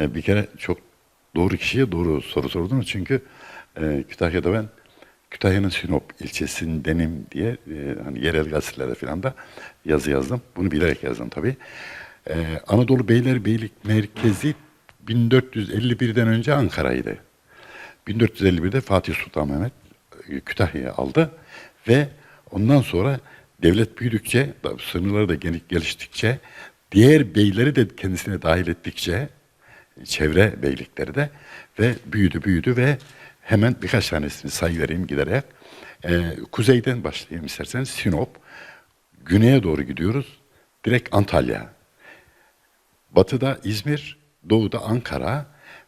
E, bir kere çok doğru kişiye doğru soru sordunuz. Çünkü e, Kütahya'da ben Kütahya'nın Sinop ilçesindenim diye e, hani yerel gazetelerde falan da yazı yazdım. Bunu bilerek yazdım tabii. E, Anadolu Beylerbeylik Merkezi 1451'den önce Ankara'ydı. 1451'de Fatih Sultan Mehmet e, Kütahya'yı aldı ve ondan sonra devlet büyüdükçe, sınırları da gel- geliştikçe, diğer beyleri de kendisine dahil ettikçe, çevre beylikleri de ve büyüdü büyüdü ve hemen birkaç tanesini sayı vereyim giderek. Ee, kuzeyden başlayayım isterseniz Sinop, güneye doğru gidiyoruz, direkt Antalya. Batıda İzmir, doğuda Ankara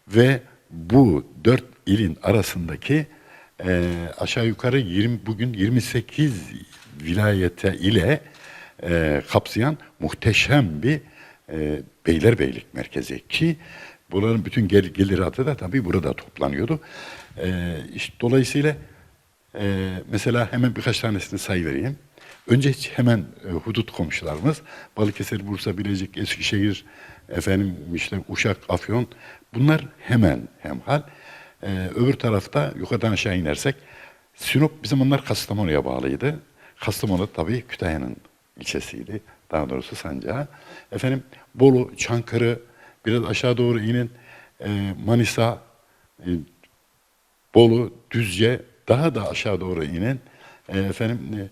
ve bu dört ilin arasındaki e, aşağı yukarı 20 bugün 28 vilayete ile e, kapsayan muhteşem bir e, beylerbeylik merkezi ki bunların bütün gel geliratı da tabii burada toplanıyordu. E, işte dolayısıyla ee, mesela hemen birkaç tanesini say vereyim. Önce hemen e, hudut komşularımız Balıkesir, Bursa, Bilecik, Eskişehir, efendim işte Uşak, Afyon bunlar hemen hemhal. Ee, öbür tarafta yukarıdan aşağı inersek Sinop bizim onlar Kastamonu'ya bağlıydı. Kastamonu tabii Kütahya'nın ilçesiydi. Daha doğrusu sancağı. Efendim Bolu, Çankırı, biraz aşağı doğru inin e, Manisa, e, Bolu, Düzce, daha da aşağı doğru inen e, efendim e,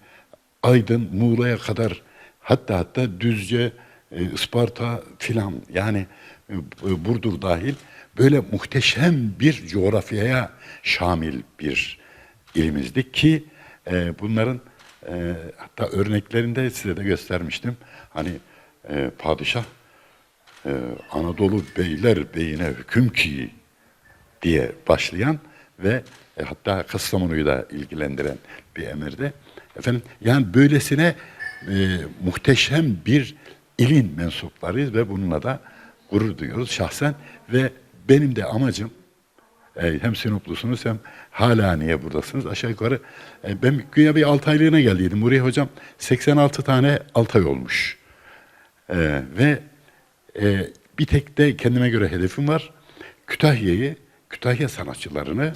Aydın, Muğla'ya kadar hatta hatta Düzce, e, Isparta filan yani e, Burdur dahil böyle muhteşem bir coğrafyaya şamil bir ilimizdi ki e, bunların e, hatta örneklerini de size de göstermiştim. Hani e, padişah e, Anadolu beyler beyine hüküm ki diye başlayan ve e, hatta Kastamonu'yu da ilgilendiren bir emirdi. Efendim yani böylesine e, muhteşem bir ilin mensuplarıyız ve bununla da gurur duyuyoruz şahsen ve benim de amacım e, hem Sinoplusunuz hem hala niye buradasınız aşağı yukarı e, ben güya bir 6 aylığına geldiydim. Buraya hocam 86 tane 6 ay olmuş. E, ve e, bir tek de kendime göre hedefim var. Kütahya'yı, Kütahya sanatçılarını,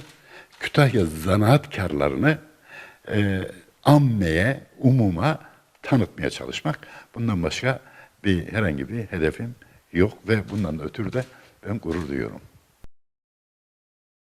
Kütahya zanaatkarlarını e, ammeye, umuma tanıtmaya çalışmak. Bundan başka bir herhangi bir hedefim yok ve bundan da ötürü de ben gurur duyuyorum.